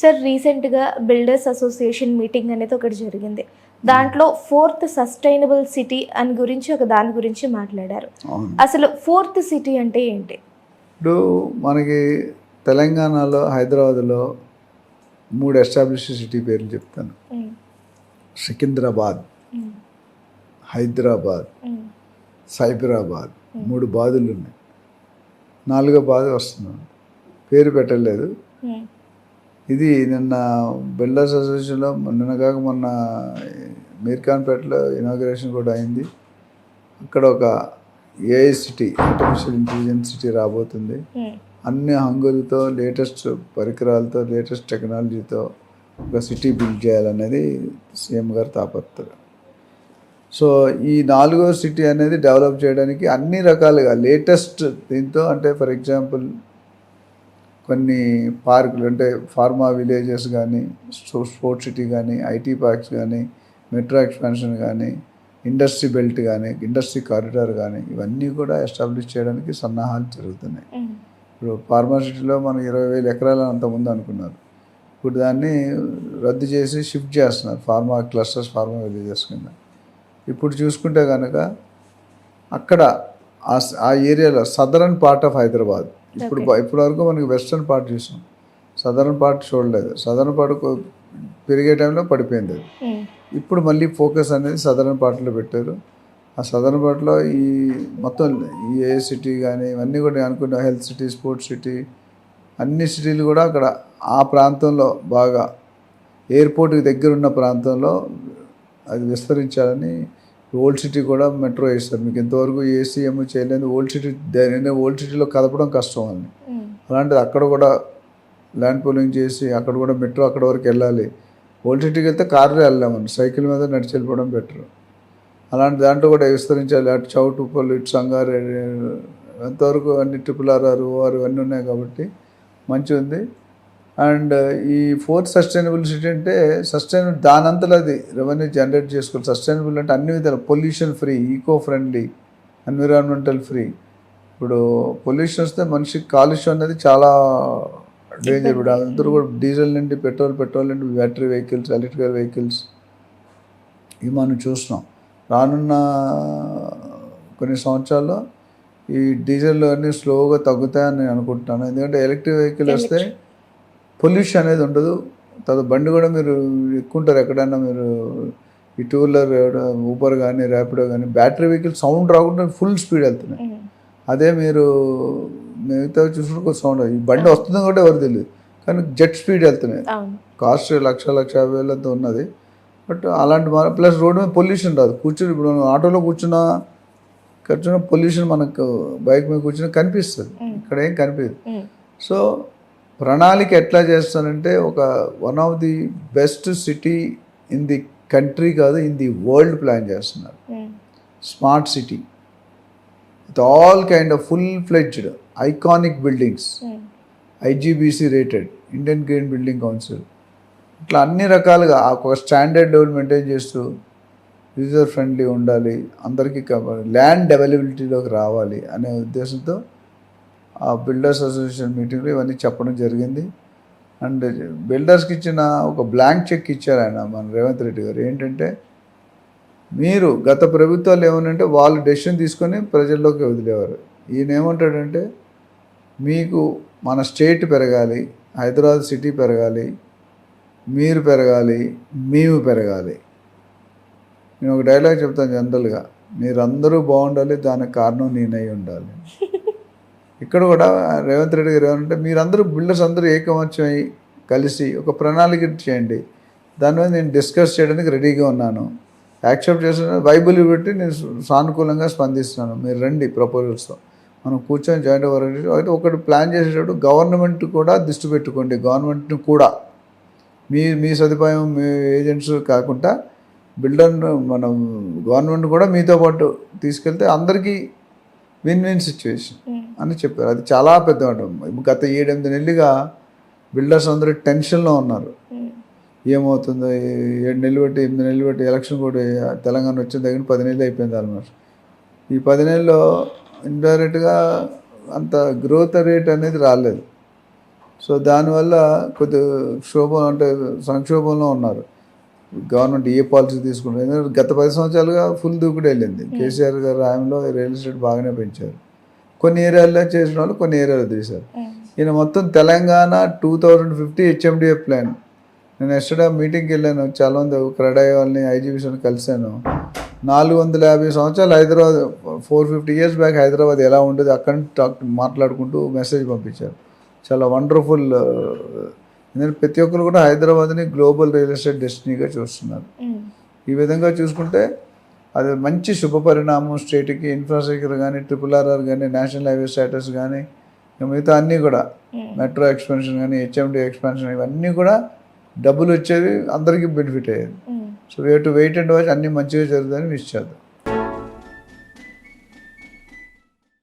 Sir రీసెంట్గా builders association meeting అనేది ఒకటి జరిగింది. దాంట్లో ఫోర్త్ సస్టైనబుల్ సిటీ అని గురించి ఒక దాని గురించి మాట్లాడారు. అసలు ఫోర్త్ సిటీ అంటే ఏంటి? ఇప్పుడు మనకి తెలంగాణలో హైదరాబాద్లో మూడు ఎస్టాబ్లిష్ సిటీ పేర్లు చెప్తాను. సికింద్రాబాద్ హైదరాబాద్ సైబరాబాద్ మూడు బాధలు ఉన్నాయి నాలుగో బాధ వస్తున్నాను పేరు పెట్టలేదు. ఇది నిన్న బిల్డర్స్ అసోసియేషన్లో నిన్న కాక మొన్న మీర్ఖాన్పేటలో ఇనాగ్రేషన్ కూడా అయింది. అక్కడ ఒక AI city artificial intelligence city రాబోతుంది. ఉమ్, అన్ని హంగులతో లేటెస్ట్ పరికరాలతో లేటెస్ట్ టెక్నాలజీతో ఒక సిటీ బిల్డ్ చేయాలనేది సీఎం గారు తాపత్రయం. సో ఈ నాలుగో సిటీ అనేది డెవలప్ చేయడానికి అన్ని రకాలుగా లేటెస్ట్ దీంతో అంటే ఫర్ ఎగ్జాంపుల్ కొన్ని పార్కులు అంటే ఫార్మా విలేజెస్ కానీ స్పోర్ట్స్ సిటీ కానీ ఐటీ పార్క్స్ కానీ మెట్రో ఎక్స్పాన్షన్ కానీ ఇండస్ట్రీ బెల్ట్ కానీ ఇండస్ట్రీ కారిడార్ కానీ ఇవన్నీ కూడా ఎస్టాబ్లిష్ చేయడానికి సన్నాహాలు జరుగుతున్నాయి. ఇప్పుడు ఫార్మా సిటీలో మనం ఇరవై వేల ఎకరాలు అంతకుముందు అనుకున్నారు. ఇప్పుడు దాన్ని రద్దు చేసి షిఫ్ట్ చేస్తున్నారు ఫార్మా క్లస్టర్స్ ఫార్మా విలేజెస్ కింద. ఇప్పుడు చూసుకుంటే కనుక అక్కడ ఆ ఏరియాలో సదరన్ పార్ట్ ఆఫ్ హైదరాబాద్ ఇప్పుడు ఇప్పటి వరకు మనకి వెస్ట్రన్ పార్ట్ చూసాం. సదరన్ పార్ట్ చూడలేదు. సదరన్ పార్ట్ పెరిగే టైంలో పడిపోయింది అది. ఉమ్, ఇప్పుడు మళ్ళీ ఫోకస్ అనేది సదరన్ పార్ట్లో పెట్టారు. ఆ సదరన్ పార్ట్లో ఈ మొత్తం ఈ ఏ సిటీ కానీ ఇవన్నీ కూడా నేను అనుకున్న హెల్త్ సిటీ స్పోర్ట్స్ సిటీ అన్ని సిటీలు కూడా అక్కడ ఆ ప్రాంతంలో బాగా ఎయిర్పోర్ట్కి దగ్గర ఉన్న ప్రాంతంలో అది విస్తరించాలని ఓల్డ్ సిటీ కూడా మెట్రో వేస్తారు. మీకు ఇంతవరకు ఏసీఎం చేయలేదు. ఓల్డ్ సిటీ దాని ఓల్డ్ సిటీలో కదపడం కష్టం అని అలాంటిది అక్కడ కూడా ల్యాండ్ పూలింగ్ చేసి అక్కడ కూడా మెట్రో అక్కడ వరకు వెళ్ళాలి. ఓల్డ్ సిటీకి వెళ్తే కార్లో వెళ్ళామని సైకిల్ మీద నడిచి వెళ్ళిపోవడం బెటర్. అలాంటి దాంట్లో కూడా విస్తరించాలి. అటు చౌటుపల్లి ఇటు సంగారెడ్డి ఎంతవరకు అన్ని ట్రిపుల్ ఆర్ఆర్ ఓఆర్ ఇవన్నీ ఉన్నాయి కాబట్టి మంచి ఉంది అండ్ ఈ ఫోర్త్ సస్టైనబిలిటీ అంటే సస్టైనబుల్ దానంతలో అది రెవెన్యూ జనరేట్ చేసుకోవాలి. సస్టైనబుల్ అంటే అన్ని విధాలు pollution free eco friendly environmental free ఇప్పుడు పొల్యూషన్ వస్తే మనిషికి కాలుష్యం అనేది చాలా డేంజర్ ఇప్పుడు అందరూ కూడా డీజిల్ నుండి పెట్రోల్ పెట్రోల్ నుండి బ్యాటరీ వెహికల్స్ ఎలక్ట్రికల్ వెహికల్స్ ఇవి మనం చూస్తున్నాం. రానున్న కొన్ని సంవత్సరాల్లో ఈ డీజిల్ అన్నీ స్లోగా తగ్గుతాయని నేను అనుకుంటున్నాను. ఎందుకంటే ఎలక్ట్రిక్ వెహికల్ వస్తే పొల్యూషన్ అనేది ఉండదు. తర్వాత బండి కూడా మీరు ఎక్కుంటారు ఎక్కడైనా మీరు ఈ టూ వీలర్ ఊబర్ కానీ ర్యాపిడో కానీ బ్యాటరీ వెహికల్ సౌండ్ రాకుండా ఫుల్ స్పీడ్ వెళ్తున్నాయి. అదే మీరు మిగతా చూసుకుంటే కొంచెం సౌండ్ ఈ బండి వస్తుందో కూడా ఎవరు తెలియదు కానీ జెట్ స్పీడ్ వెళ్తున్నాయి. కాస్ట్ లక్ష లక్ష యాభై వేలతో ఉన్నది. బట్ అలాంటి మన ప్లస్ రోడ్డు మీద పొల్యూషన్ రాదు. కూర్చుని ఇప్పుడు మనం ఆటోలో కూర్చున్నా కూర్చున్న పొల్యూషన్ మనకు బైక్ మీద కూర్చున్నా కనిపిస్తుంది. ఇక్కడ ఏం కనిపించదు సో ప్రణాళిక ఎట్లా చేస్తానంటే ఒక one of the best city in the country కాదు ఇన్ ది వరల్డ్ ప్లాన్ చేస్తున్నారు. Smart city with all kind of full fledged iconic buildings IGBC rated Indian green building council ఇట్లా అన్ని రకాలుగా ఒక స్టాండర్డ్ లెవెల్ మెయింటైన్ చేస్తూ user friendly ఉండాలి అందరికీ land అవైలబిలిటీలోకి రావాలి అనే ఉద్దేశంతో ఆ బిల్డర్స్ అసోసియేషన్ మీటింగ్లో ఇవన్నీ చెప్పడం జరిగింది. అండ్ బిల్డర్స్కి ఇచ్చిన ఒక బ్లాంక్ చెక్ ఇచ్చారు ఆయన మన రేవంత్ రెడ్డి గారు. ఏంటంటే మీరు గత ప్రభుత్వాలు ఏమనంటే వాళ్ళు డెసిషన్ తీసుకొని ప్రజల్లోకి వదిలేవారు. ఈయన ఏమంటాడంటే మీకు మన స్టేట్ పెరగాలి హైదరాబాద్ సిటీ పెరగాలి మీరు పెరగాలి మేము పెరగాలి. నేను ఒక డైలాగ్ చెప్తాను జనరల్గా మీరందరూ బాగుండాలి దానికి కారణం నేనై ఉండాలి. ఇక్కడ కూడా రేవంత్ రెడ్డి గారు ఏమంటే మీరందరూ బిల్డర్స్ అందరూ ఏకమత్యమై కలిసి ఒక ప్రణాళిక చేయండి. దాని మీద నేను డిస్కస్ చేయడానికి రెడీగా ఉన్నాను. యాక్సెప్ట్ చేసిన బైబిల్ పెట్టి నేను సానుకూలంగా స్పందిస్తున్నాను. మీరు రండి ప్రపోజల్స్తో. మనం కూర్చొని జాయింట్ వర్క్ అయితే ఒకటి ప్లాన్ చేసేటప్పుడు గవర్నమెంట్ కూడా దృష్టి పెట్టుకోండి. గవర్నమెంట్ని కూడా. మీ మీ సదుపాయం మీ ఏజెంట్స్ కాకుండా బిల్డర్ మనం గవర్నమెంట్ కూడా మీతో పాటు తీసుకెళ్తే అందరికీ విన్ విన్ సిచ్యువేషన్ అని చెప్పారు. అది చాలా పెద్ద గత ఏడెనిమిది నెలలుగా బిల్డర్స్ అందరూ టెన్షన్లో ఉన్నారు. ఏమవుతుందో? ఏడు నెలలు బట్టి ఎనిమిది నెలలు బట్టి ఎలక్షన్ కూడా తెలంగాణ వచ్చిన దగ్గర పది నెలలు అయిపోయింది ఆల్మోస్ట్ ఈ పది నెలల్లో ఇండైరెక్ట్గా అంత గ్రోత్ రేట్ అనేది రాలేదు. సో దానివల్ల కొద్ది క్షోభం అంటే సంక్షోభంలో ఉన్నారు. గవర్నమెంట్ ఏ పాలసీ తీసుకుంటారు ఎందుకంటే గత పది సంవత్సరాలుగా ఫుల్ దూకుడు వెళ్ళింది. కేసీఆర్ గారి హయాంలో రియల్ ఎస్టేట్ బాగానే పెంచారు. కొన్ని ఏరియాల్లో చేసిన వాళ్ళు కొన్ని ఏరియాలో తీశారు. ఈయన మొత్తం Telangana two thousand fifty HMDF plan. నేను ఎస్టర్డే మీటింగ్కి వెళ్ళాను చాలా మంది క్రెడై వాళ్ళని ఐజీబీసీని కలిశాను. నాలుగు వందల యాభై సంవత్సరాలు Hyderabad four fifty years back Hyderabad ఎలా ఉండేది అక్కడి నుంచి టాక్ మాట్లాడుకుంటూ మెసేజ్ పంపించారు. చాలా వండర్ఫుల్ ఎందుకంటే ప్రతి ఒక్కరు కూడా హైదరాబాద్ని గ్లోబల్ రియల్ ఎస్టేట్ డెస్టినీగా చూస్తున్నారు. ఈ విధంగా చూసుకుంటే అది మంచి శుభ పరిణామం స్టేట్కి ఇన్ఫ్రాస్ట్రక్చర్ కానీ ట్రిపుల్ ఆర్ఆర్ కానీ నేషనల్ హైవే స్టేటస్ కానీ మిగతా అన్నీ కూడా. మెట్రో ఎక్స్పెన్షన్ కానీ హెచ్ఎండి ఎక్స్పెన్షన్ ఇవన్నీ కూడా డబ్బులు వచ్చేవి అందరికీ బెనిఫిట్ అయ్యేది. So way to wait and watch అన్నీ మంచిగా జరుగుతుందని విష్ చేద్దాం